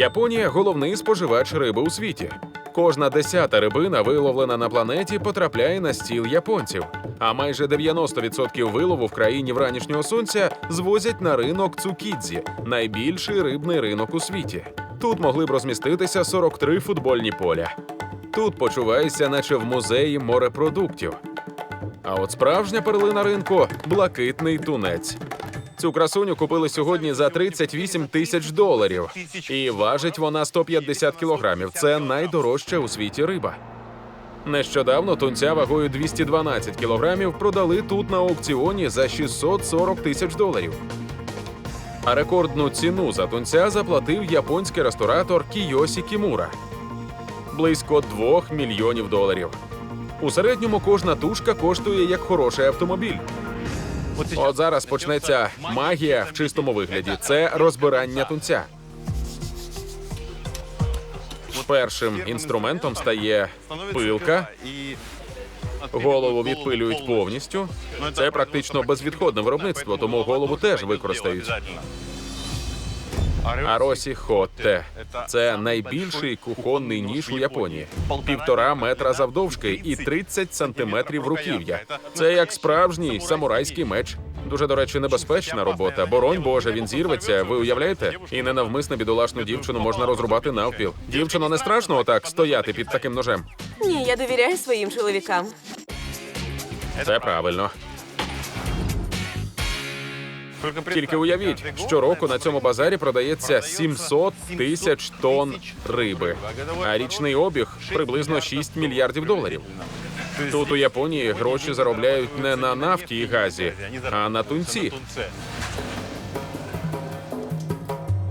Японія головний споживач риби у світі. Кожна десята рибина, виловлена на планеті, потрапляє на стіл японців. А майже 90% вилову в країні вранішнього сонця звозять на ринок Цукідзі, найбільший рибний ринок у світі. Тут могли б розміститися 43 футбольні поля. Тут почуваєшся, наче в музеї морепродуктів. А от справжня перлина ринку блакитний тунець. Цю красуню купили сьогодні за 38 тисяч доларів. І важить вона 150 кілограмів. Це найдорожча у світі риба. Нещодавно тунця вагою 212 кілограмів продали тут на аукціоні за 640 тисяч доларів. А рекордну ціну за тунця заплатив японський ресторатор Кійосі Кімура близько 2 мільйонів доларів. У середньому кожна тушка коштує як хороший автомобіль. От зараз почнеться магія в чистому вигляді. Це розбирання тунця. Першим інструментом стає пилка. Голову відпилюють повністю. Це практично безвідходне виробництво, тому голову теж використають. Аросі Хотте це найбільший кухонний ніж у Японії. Півтора метра завдовжки і 30 сантиметрів руків'я. Це як справжній самурайський меч. Дуже, до речі, небезпечна робота. Боронь Боже, він зірветься. Ви уявляєте? І ненавмисне бідолашну дівчину можна розрубати навпіл. Дівчино не страшно отак стояти під таким ножем. Ні, я довіряю своїм чоловікам. Це правильно. Тільки уявіть, щороку на цьому базарі продається 700 тисяч тонн риби, а річний обіг приблизно 6 мільярдів доларів. Тут у Японії гроші заробляють не на нафті і газі, а на тунці.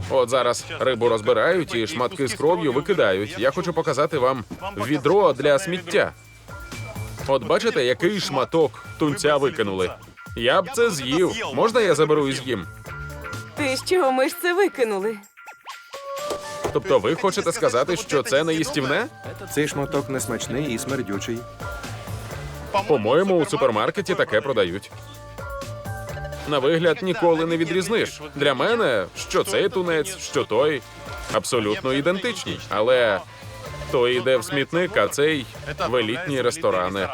От зараз рибу розбирають і шматки з кров'ю викидають. Я хочу показати вам відро для сміття. От бачите, який шматок тунця викинули. Я б це з'їв. Можна я заберу і з'їм? Ти з чого ми ж це викинули? Тобто, ви хочете сказати, що це не їстівне? Цей шматок несмачний і смердючий. По-моєму, у супермаркеті таке продають. На вигляд ніколи не відрізниш. Для мене що цей тунець, що той абсолютно ідентичні. Але той йде в смітник, а цей в елітні ресторани.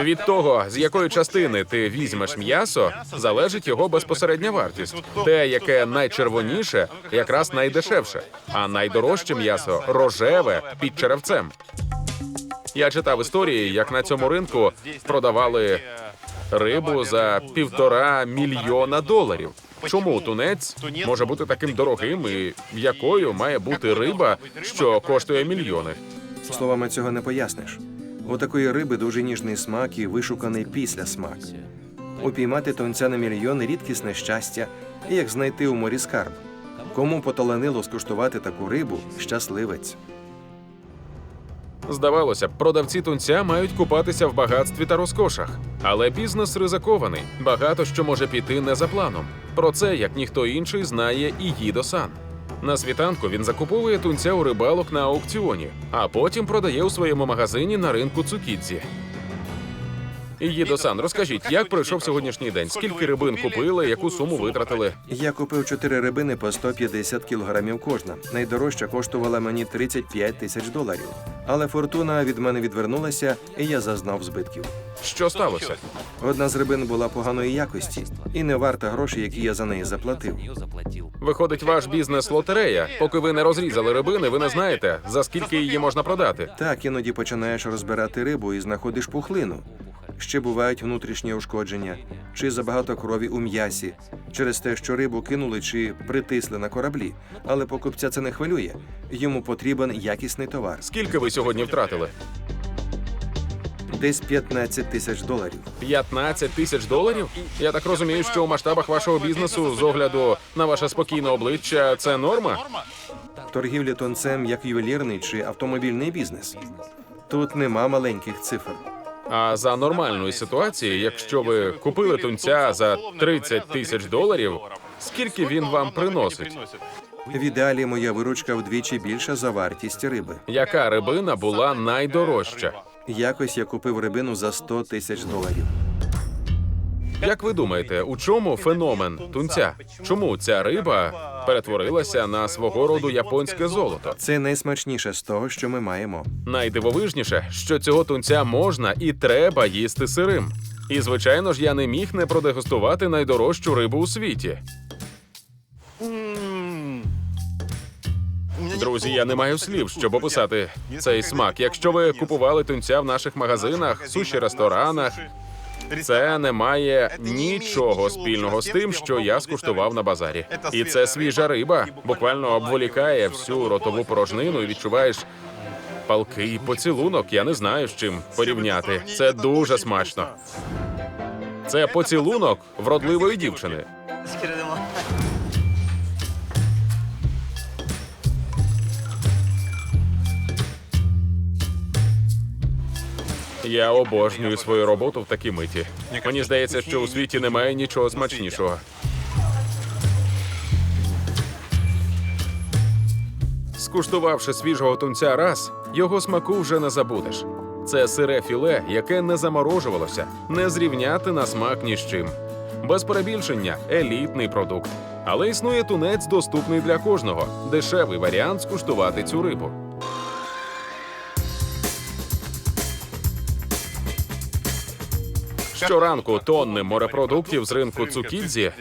Від того, з якої частини ти візьмеш м'ясо, залежить його безпосередня вартість. Те, яке найчервоніше, якраз найдешевше, а найдорожче м'ясо рожеве під черевцем. Я читав історії, як на цьому ринку продавали рибу за півтора мільйона доларів. Чому тунець може бути таким дорогим і якою має бути риба, що коштує мільйони? Словами цього не поясниш. У такої риби дуже ніжний смак і вишуканий післясмак. Упіймати тонця на мільйон рідкісне щастя, як знайти у морі скарб. Кому поталанило скуштувати таку рибу щасливець. Здавалося б, продавці тунця мають купатися в багатстві та розкошах. Але бізнес ризикований. Багато що може піти не за планом. Про це, як ніхто інший, знає і Гідо-сан. На світанку він закуповує тунця у рибалок на аукціоні, а потім продає у своєму магазині на ринку Цукідзі. Гідо-сан, розкажіть, як пройшов сьогоднішній день? Скільки рибин купили, яку суму витратили? Я купив чотири рибини по 150 кілограмів кожна. Найдорожча коштувала мені 35 тисяч доларів. Але фортуна від мене відвернулася, і я зазнав збитків. Що сталося? Одна з рибин була поганої якості і не варта грошей, які я за неї заплатив. Виходить, ваш бізнес лотерея. Поки ви не розрізали рибини, ви не знаєте, за скільки її можна продати. Так, іноді починаєш розбирати рибу і знаходиш пухлину. Ще бувають внутрішні ушкодження, чи забагато крові у м'ясі, через те, що рибу кинули чи притисли на кораблі. Але покупця це не хвилює. Йому потрібен якісний товар. Скільки ви сьогодні втратили? Десь 15 тисяч доларів. 15 тисяч доларів? Я так розумію, що у масштабах вашого бізнесу, з огляду на ваше спокійне обличчя, це норма? Торгівлі тонцем як ювелірний чи автомобільний бізнес. Тут нема маленьких цифр. А за нормальної ситуації, якщо ви купили тунця за 30 тисяч доларів, скільки він вам приносить? В ідеалі моя виручка вдвічі більша за вартість риби. Яка рибина була найдорожча? Якось я купив рибину за 100 тисяч доларів. Як ви думаєте, у чому феномен тунця? Чому ця риба перетворилася на свого роду японське золото? Це найсмачніше з того, що ми маємо. Найдивовижніше, що цього тунця можна і треба їсти сирим. І звичайно ж, я не міг не продегустувати найдорожчу рибу у світі. Друзі, я не маю слів, щоб описати цей смак. Якщо ви купували тунця в наших магазинах, суші ресторанах, це не має нічого спільного з тим, що я скуштував на базарі. І це свіжа риба, буквально обволікає всю ротову порожнину і відчуваєш палкий поцілунок. Я не знаю з чим порівняти. Це дуже смачно. Це поцілунок вродливої дівчини. Я обожнюю свою роботу в такій миті. Мені здається, що у світі немає нічого смачнішого. Скуштувавши свіжого тунця раз, його смаку вже не забудеш. Це сире філе, яке не заморожувалося, не зрівняти на смак ні з чим. Без перебільшення елітний продукт. Але існує тунець, доступний для кожного, дешевий варіант скуштувати цю рибу. Щоранку тонни морепродуктів з ринку Цукідзі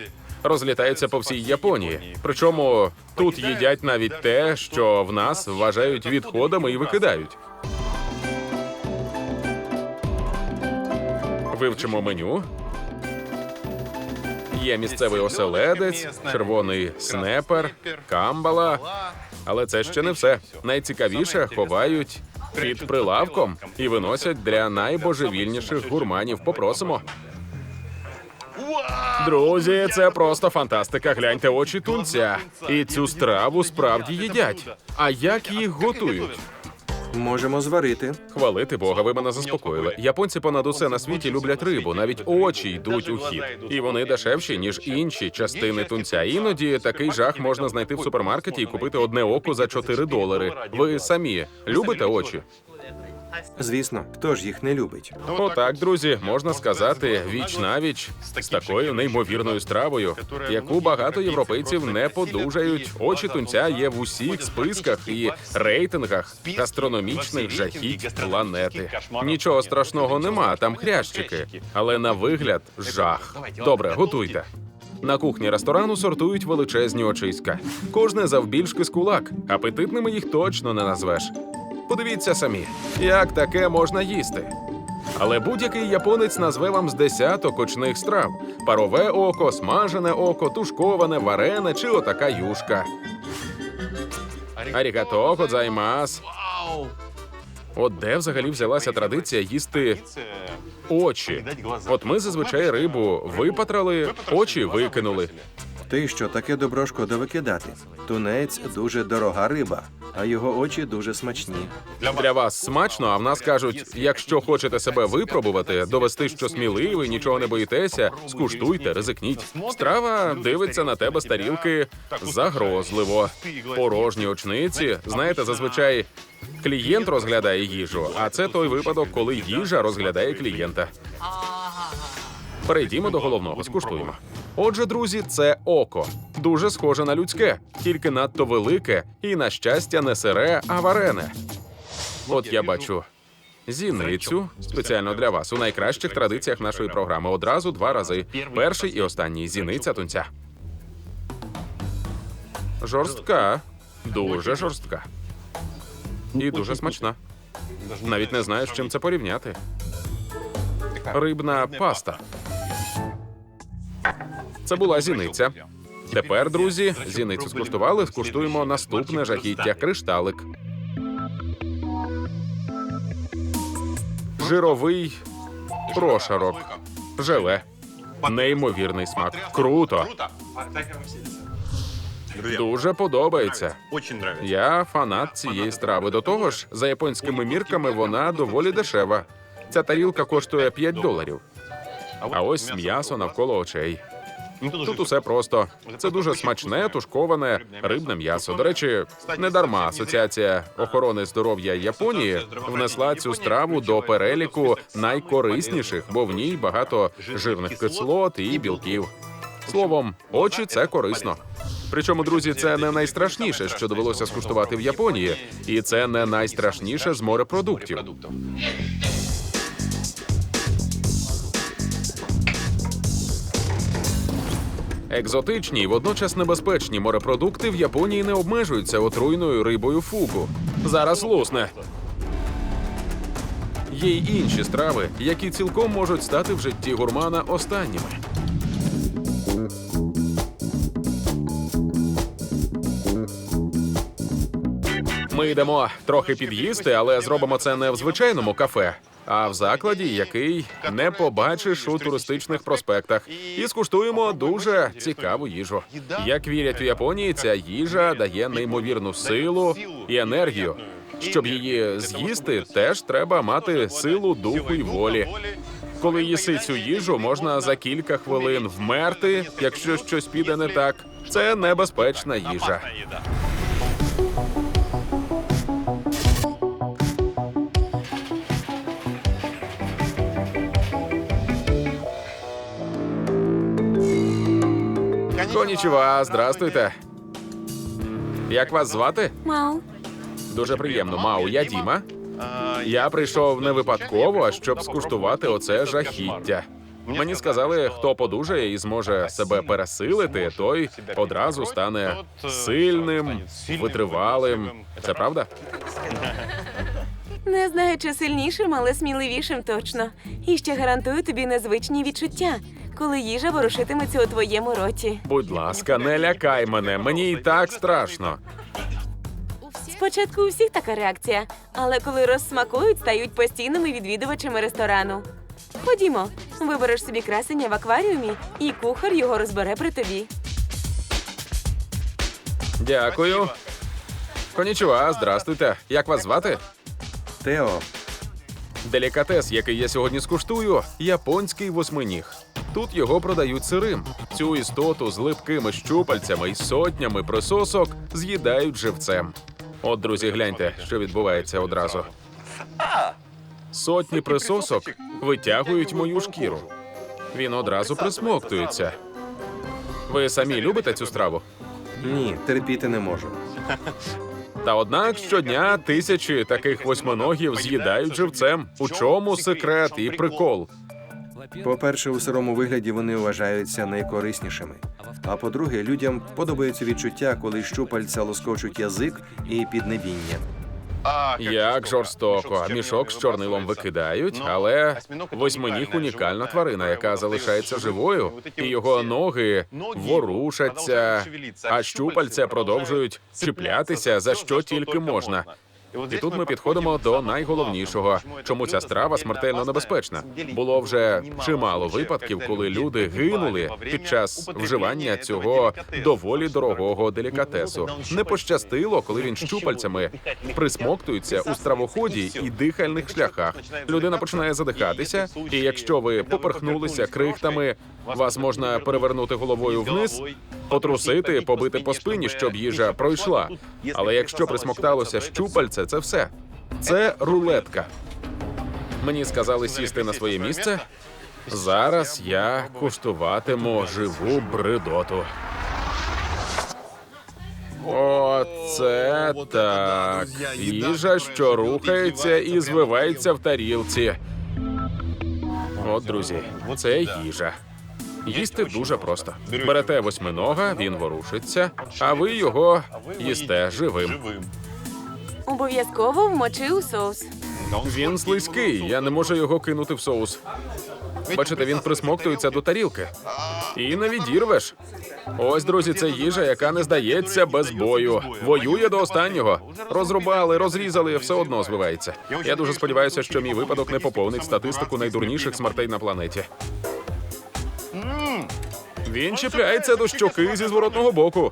розлітаються по всій Японії. Причому тут їдять навіть те, що в нас вважають відходами і викидають. Вивчимо меню. Є місцевий оселедець, червоний снепер, камбала. Але це ще не все. Найцікавіше ховають під прилавком і виносять для найбожевільніших гурманів. Попросимо. Друзі, це просто фантастика. Гляньте очі тунця. І цю страву справді їдять. А як їх готують? Можемо зварити. Хвалити Бога, ви мене заспокоїли. Японці понад усе на світі люблять рибу, навіть очі йдуть у хід. І вони дешевші, ніж інші частини тунця. Іноді такий жах можна знайти в супермаркеті і купити одне око за 4 долари. Ви самі любите очі? Звісно, хто ж їх не любить? Отак, друзі, можна сказати, віч навіч з такою неймовірною стравою, яку багато європейців не подужають. Очі тунця є в усіх списках і рейтингах гастрономічних жахіть планети. Нічого страшного нема, там хрящики, але на вигляд жах. Добре, готуйте. На кухні ресторану сортують величезні очиська. Кожне завбільшки з кулак. Апетитними їх точно не назвеш. Подивіться самі, як таке можна їсти. Але будь-який японець назве вам з десяток очних страв: парове око, смажене око, тушковане, варене чи отака юшка. Арігато, кодзаймас. От де взагалі взялася традиція їсти очі? От ми зазвичай рибу випатрали, очі викинули. Ти що таке добро шкода викидати? Тунець дуже дорога риба, а його очі дуже смачні. Для вас смачно, а в нас кажуть: якщо хочете себе випробувати, довести, що сміливий, нічого не боїтеся, скуштуйте, ризикніть. Страва дивиться на тебе з тарілки загрозливо. Порожні очниці. Знаєте, зазвичай клієнт розглядає їжу, а це той випадок, коли їжа розглядає клієнта. Перейдімо до головного, скуштуємо. Отже, друзі, це око. Дуже схоже на людське, тільки надто велике і, на щастя, не сире, а варене. От я бачу зіницю спеціально для вас у найкращих традиціях нашої програми. Одразу два рази. Перший і останній зіниця тунця. Жорстка, дуже жорстка. І дуже смачна. Навіть не знаю, з чим це порівняти. Рибна паста. Це була зіниця. Тепер, друзі, зіницю скуштували, скуштуємо наступне жахіття кришталик. Жировий прошарок. Желе. Неймовірний смак. Круто. Дуже подобається. Я фанат цієї страви. До того ж, за японськими мірками вона доволі дешева. Ця тарілка коштує 5 доларів. А ось м'ясо навколо очей. Тут усе просто. Це дуже смачне, тушковане рибне м'ясо. До речі, не дарма Асоціація охорони здоров'я Японії внесла цю страву до переліку найкорисніших, бо в ній багато жирних кислот і білків. Словом, очі це корисно. Причому, друзі, це не найстрашніше, що довелося скуштувати в Японії, і це не найстрашніше з морепродуктів. Екзотичні і водночас небезпечні морепродукти в Японії не обмежуються отруйною рибою фугу. Зараз лусне. Є й інші страви, які цілком можуть стати в житті гурмана останніми. Ми йдемо трохи під'їсти, але зробимо це не в звичайному кафе, а в закладі, який не побачиш у туристичних проспектах, і скуштуємо дуже цікаву їжу. Як вірять у Японії, ця їжа дає неймовірну силу і енергію. Щоб її з'їсти, теж треба мати силу духу і волі. Коли їси цю їжу, можна за кілька хвилин вмерти, якщо щось піде не так. Це небезпечна їжа. Конічева, здрастуйте. Як вас звати? Мау. Дуже приємно, Мау. Я Діма. Я прийшов не випадково, а щоб скуштувати оце жахіття. Мені сказали, хто подужає і зможе себе пересилити, той одразу стане сильним, витривалим. Це правда? Не знаю, чи сильнішим, але сміливішим точно. І ще гарантую тобі незвичні відчуття, коли їжа ворушитиметься у твоєму роті. Будь ласка, не лякай мене. Мені і так страшно. Спочатку у всіх така реакція, але коли розсмакують, стають постійними відвідувачами ресторану. Ходімо, вибереш собі красення в акваріумі, і кухар його розбере при тобі. Дякую. Конічева, здрастуйте. Як вас звати? Тео, Делікатес, який я сьогодні скуштую, японський восьминіг. Тут його продають сирим. Цю істоту з липкими щупальцями і сотнями присосок з'їдають живцем. От, друзі, гляньте, що відбувається одразу. Сотні присосок витягують мою шкіру. Він одразу присмоктується. Ви самі любите цю страву? ні, терпіти не можу. Та однак щодня тисячі таких восьминогів з'їдають живцем. У чому секрет і прикол? По-перше, у сирому вигляді вони вважаються найкориснішими. А по-друге, людям подобається відчуття, коли щупальця лоскочуть язик і піднебіння. Як жорстоко, мішок з чорнилом викидають, але восьминіг унікальна тварина, яка залишається живою, і його ноги ворушаться, а щупальця продовжують чіплятися за що тільки можна. І тут ми підходимо до найголовнішого, чому ця страва смертельно небезпечна. Було вже чимало випадків, коли люди гинули під час вживання цього доволі дорогого делікатесу. Не пощастило, коли він щупальцями присмоктується у стравоході і дихальних шляхах. Людина починає задихатися, і якщо ви поперхнулися крихтами, вас можна перевернути головою вниз, потрусити, побити по спині, щоб їжа пройшла. Але якщо присмокталося щупальце, це все. Це рулетка. Мені сказали сісти на своє місце. Зараз я куштуватиму живу бредоту. Оце так. Їжа, що рухається і звивається в тарілці. От, друзі, це їжа. Їсти дуже просто. Берете восьминога, він ворушиться, а ви його їсте живим. Обов'язково вмочи у соус. Він слизький, я не можу його кинути в соус. Бачите, він присмоктується до тарілки. І не відірвеш. Ось, друзі, це їжа, яка не здається без бою. Воює до останнього. Розрубали, розрізали, все одно звивається. Я дуже сподіваюся, що мій випадок не поповнить статистику найдурніших смертей на планеті. Він чіпляється до щоки зі зворотного боку.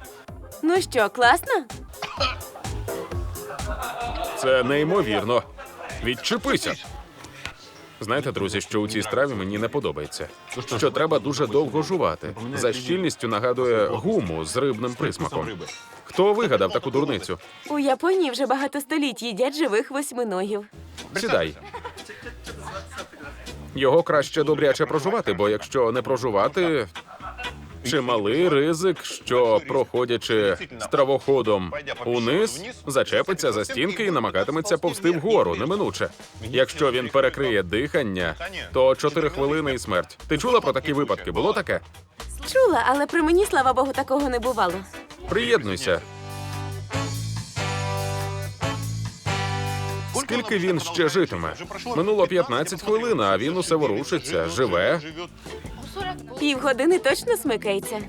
Ну що, класно? Це неймовірно. Відчепися. Знаєте, друзі, що у цій страві мені не подобається. Що треба дуже довго жувати. За щільністю нагадує гуму з рибним присмаком. Хто вигадав таку дурницю? У Японії вже багато століть їдять живих восьминогів. Сідай. Його краще добряче прожувати, бо якщо не прожувати, чималий ризик, що проходячи стравоходом униз, зачепиться за стінки і намагатиметься повсти вгору неминуче. Якщо він перекриє дихання, то 4 хвилини і смерть. Ти чула про такі випадки? Було таке? Чула, але при мені, слава Богу, такого не бувало. Приєднуйся. Скільки він ще житиме? Минуло 15 хвилин, а він усе ворушиться, живе. Півгодини точно смикається.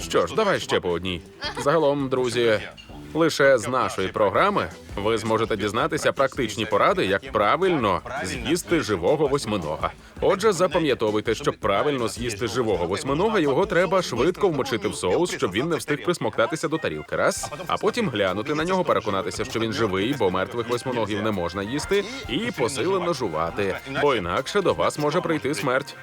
Що ж, давай ще по одній. Загалом, друзі, Лише з нашої програми ви зможете дізнатися практичні поради, як правильно з'їсти живого восьминога. Отже, запам'ятовуйте, щоб правильно з'їсти живого восьминога, його треба швидко вмочити в соус, щоб він не встиг присмоктатися до тарілки. Раз, а потім глянути на нього, переконатися, що він живий, бо мертвих восьминогів не можна їсти, і посилено жувати, бо інакше до вас може прийти смерть.